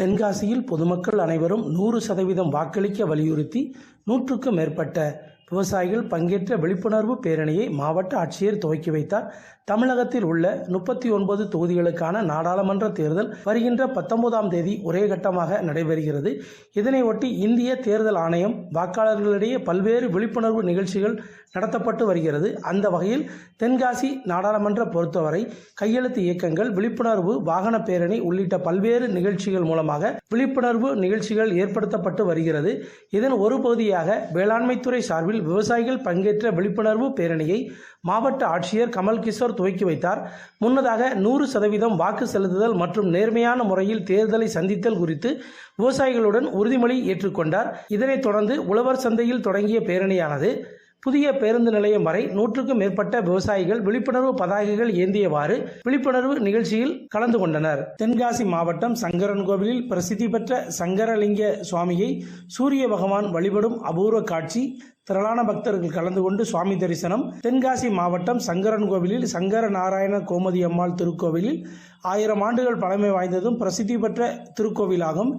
தென்காசியில் பொதுமக்கள் அனைவரும் நூறு சதவீதம் வாக்களிக்க வலியுறுத்தி நூற்றுக்கும் மேற்பட்ட விவசாயிகள் பங்கேற்ற விழிப்புணர்வு பேரணியை மாவட்ட ஆட்சியர் துவக்கி வைத்தார். தமிழகத்தில் உள்ள முப்பத்தி ஒன்பது தொகுதிகளுக்கான நாடாளுமன்ற தேர்தல் வருகின்ற பத்தொன்பதாம் தேதி ஒரே கட்டமாக நடைபெறுகிறது. இதனையொட்டி இந்திய தேர்தல் ஆணையம் வாக்காளர்களிடையே பல்வேறு விழிப்புணர்வு நிகழ்ச்சிகள் நடத்தப்பட்டு வருகிறது. அந்த வகையில் தென்காசி நாடாளுமன்ற பொறுத்தவரை கையெழுத்து இயக்கங்கள் விழிப்புணர்வு வாகன பேரணி உள்ளிட்ட பல்வேறு நிகழ்ச்சிகள் மூலமாக விழிப்புணர்வு நிகழ்ச்சிகள் ஏற்படுத்தப்பட்டு வருகிறது. இதன் ஒரு பகுதியாக வேளாண்மைத்துறை சார்பில் விவசாயிகள் பங்கேற்ற விழிப்புணர்வு பேரணியை மாவட்ட ஆட்சியர் கமல் கிஷோர் துவக்கி வைத்தார். முன்னதாக நூறு சதவீதம் வாக்கு செலுத்துதல் மற்றும் நேர்மையான முறையில் தேர்தலை சந்தித்தல் குறித்து விவசாயிகளுடன் உறுதிமொழி ஏற்றுக்கொண்டார். இதனைத் தொடர்ந்து உழவர் சந்தையில் தொடங்கிய பேரணியானது புதிய பேருந்து நிலையம் வரை நூற்றுக்கும் மேற்பட்ட விவசாயிகள் விழிப்புணர்வு பதாகைகள் ஏந்தியவாறு விழிப்புணர்வு நிகழ்ச்சியில் கலந்து கொண்டனர். தென்காசி மாவட்டம் சங்கரன் கோவிலில் பிரசித்தி பெற்ற சங்கரலிங்க சுவாமியை சூரிய பகவான் வழிபடும் அபூர்வ காட்சி திரளான பக்தர்கள் கலந்து கொண்டு சுவாமி தரிசனம். தென்காசி மாவட்டம் சங்கரன் கோவிலில் சங்கர நாராயண கோமதி அம்மாள் திருக்கோவிலில் ஆயிரம் ஆண்டுகள் பழமை வாய்ந்ததும் பிரசித்தி பெற்ற திருக்கோவிலாகும்.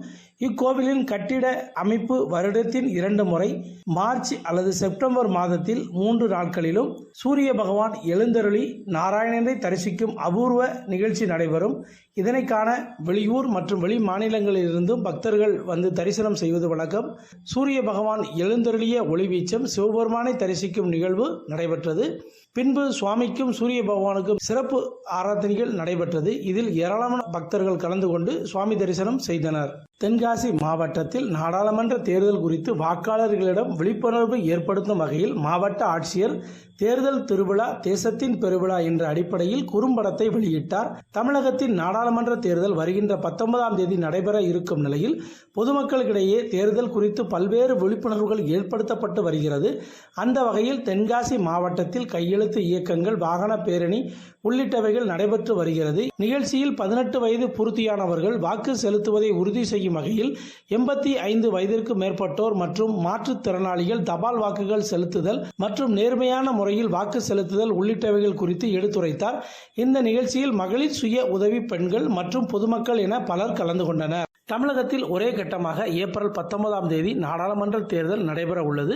இக்கோவிலின் கட்டிட அமைப்பு வருடத்தின் இரண்டு முறை மார்ச் அல்லது செப்டம்பர் மாதத்தில் மூன்று நாட்களிலும் சூரிய பகவான் எழுந்தருளி நாராயணனை தரிசிக்கும் அபூர்வ நிகழ்ச்சி நடைபெறும். இதனை காண வெளியூர் மற்றும் வெளி மாநிலங்களிலிருந்தும் பக்தர்கள் வந்து தரிசனம் செய்வது வழக்கம். சூரிய பகவான் எழுந்தருளிய ஒளிவீச்சம் சிவபெருமானை தரிசிக்கும் நிகழ்வு நடைபெற்றது. பின்பு சுவாமிக்கும் சூரிய பகவானுக்கும் சிறப்பு ஆராதனைகள் நடைபெற்றது. இதில் ஏராளமான பக்தர்கள் கலந்து கொண்டு சுவாமி தரிசனம் செய்தனர். தென்காசி மாவட்டத்தில் நாடாளுமன்ற தேர்தல் குறித்து வாக்காளர்களிடம் விழிப்புணர்வு ஏற்படுத்தும் வகையில் மாவட்ட ஆட்சியர் தேர்தல் திருவிழா தேசத்தின் பெருவிழா என்ற அடிப்படையில் குறும்படத்தை வெளியிட்டார். தமிழகத்தின் நாடாளுமன்ற தேர்தல் வருகின்ற பத்தொன்பதாம் தேதி நடைபெற இருக்கும் நிலையில் பொதுமக்களுக்கிடையே தேர்தல் குறித்து பல்வேறு விழிப்புணர்வுகள் ஏற்படுத்தப்பட்டு வருகிறது. அந்த வகையில் தென்காசி மாவட்டத்தில் கையெழுத்து இயக்கங்கள் வாகன பேரணி உள்ளிட்டவைகள் நடைபெற்று வருகிறது. நிகழ்ச்சியில் பதினெட்டு வயது பூர்த்தியானவர்கள் வாக்கு செலுத்துவதை உறுதி செய்யும் வகையில் எண்பத்தி ஐந்து வயதிற்கு மேற்பட்டோர் மற்றும் மாற்றுத்திறனாளிகள் தபால் வாக்குகள் செலுத்துதல் மற்றும் நேர்மையான முறையில் வாக்கு செலுத்துதல் உள்ளிட்டவைகள் குறித்து எடுத்துரைத்தார். இந்த நிகழ்ச்சியில் மகளிர் சுய உதவி பெண்கள் மற்றும் பொதுமக்கள் என பலர் கலந்து கொண்டனர். தமிழகத்தில் ஒரே கட்டமாக ஏப்ரல் பத்தொன்பதாம் தேதி நாடாளுமன்ற தேர்தல் நடைபெற உள்ளது.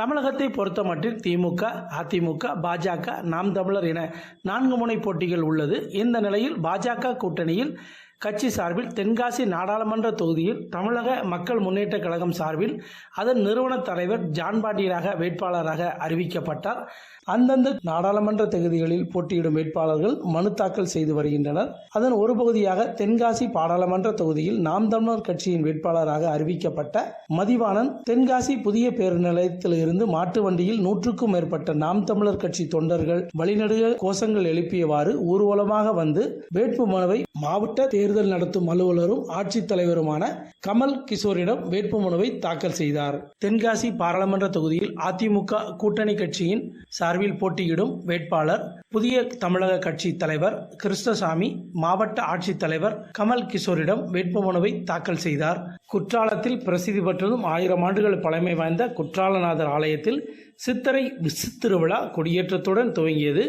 தமிழகத்தை பொறுத்தமட்டில் திமுக அதிமுக பாஜக நாம் தமிழர் என நான்கு முனை போட்டிகள் உள்ளது. இந்த நிலையில் பாஜக கூட்டணியில் கட்சி சார்பில் தென்காசி நாடாளுமன்ற தொகுதியில் தமிழக மக்கள் முன்னேற்ற கழகம் சார்பில் அதன் நிறுவன தலைவர் ஜான்பாண்டியராக வேட்பாளராக அறிவிக்கப்பட்டார். அந்தந்த நாடாளுமன்ற தொகுதிகளில் போட்டியிடும் வேட்பாளர்கள் மனு தாக்கல் செய்து வருகின்றனர். அதன் ஒரு பகுதியாக தென்காசி பாராளுமன்ற தொகுதியில் நாம் தமிழர் கட்சியின் வேட்பாளராக அறிவிக்கப்பட்ட மதிவாணன் தென்காசி புதிய பேருந்து நிலையத்திலிருந்து மாட்டு வண்டியில் நூற்றுக்கும் மேற்பட்ட நாம் தமிழர் கட்சி தொண்டர்கள் வழிநடுக கோஷங்கள் எழுப்பியவாறு ஊர்வலமாக வந்து வேட்பு மனுவை மாவட்ட தேர்தல் நடத்தும் அலுவலரும் ஆட்சித்தலைவருமான கமல் கிஷோரிடம் வேட்புமனுவை தாக்கல் செய்தார். தென்காசி பாராளுமன்ற தொகுதியில் அதிமுக கூட்டணி கட்சியின் சார்பில் போட்டியிடும் வேட்பாளர் புதிய தமிழக கட்சி தலைவர் கிருஷ்ணசாமி மாவட்ட ஆட்சித்தலைவர் கமல் கிஷோரிடம் வேட்புமனுவை தாக்கல் செய்தார். குற்றாலத்தில் பிரசித்தி பெற்றதும் ஆயிரம் ஆண்டுகள் பழமை வாய்ந்த குற்றாலநாதர் ஆலயத்தில் சித்தரை விசித்திருவிழா கொடியேற்றத்துடன் துவங்கியது.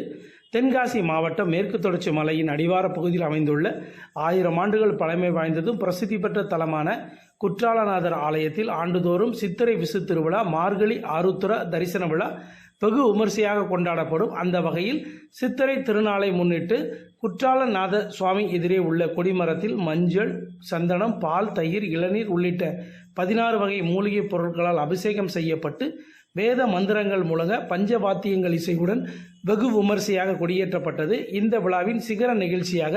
தென்காசி மாவட்டம் மேற்கு தொடர்ச்சி மலையின் அடிவார பகுதியில் அமைந்துள்ள ஆயிரம் ஆண்டுகள் பழமை வாய்ந்ததும் பிரசித்தி பெற்ற தலமான குற்றாலநாதர் ஆலயத்தில் ஆண்டுதோறும் சித்திரை விசு திருவிழா மார்கழி ஆருத்ர தரிசன விழா வெகு விமர்சையாக கொண்டாடப்படும். அந்த வகையில் சித்திரை திருநாளை முன்னிட்டு குற்றாலநாத சுவாமி எதிரே உள்ள கொடிமரத்தில் மஞ்சள் சந்தனம் பால் தயிர் இளநீர் உள்ளிட்ட பதினாறு வகை மூலிகைப் பொருட்களால் அபிஷேகம் செய்யப்பட்டு வேத மந்திரங்கள் முழங்க பஞ்சவாத்தியங்கள் இசையுடன் வெகு விமர்சையாக கொடியேற்றப்பட்டது. இந்த விழாவின் சிகர நிகழ்ச்சியாக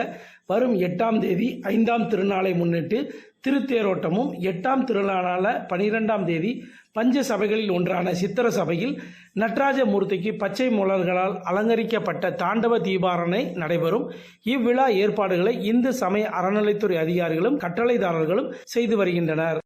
வரும் எட்டாம் தேதி ஐந்தாம் திருநாளை முன்னிட்டு திருத்தேரோட்டமும் எட்டாம் திருநாளான பனிரெண்டாம் தேதி பஞ்ச சபைகளில் ஒன்றான சித்திர சபையில் நடராஜ மூர்த்திக்கு பச்சை மலர்களால் அலங்கரிக்கப்பட்ட தாண்டவ தீபாரணை நடைபெறும். இவ்விழா ஏற்பாடுகளை இந்து சமய அறநிலைத்துறை அதிகாரிகளும் கட்டளைதாரர்களும் செய்து வருகின்றனர்.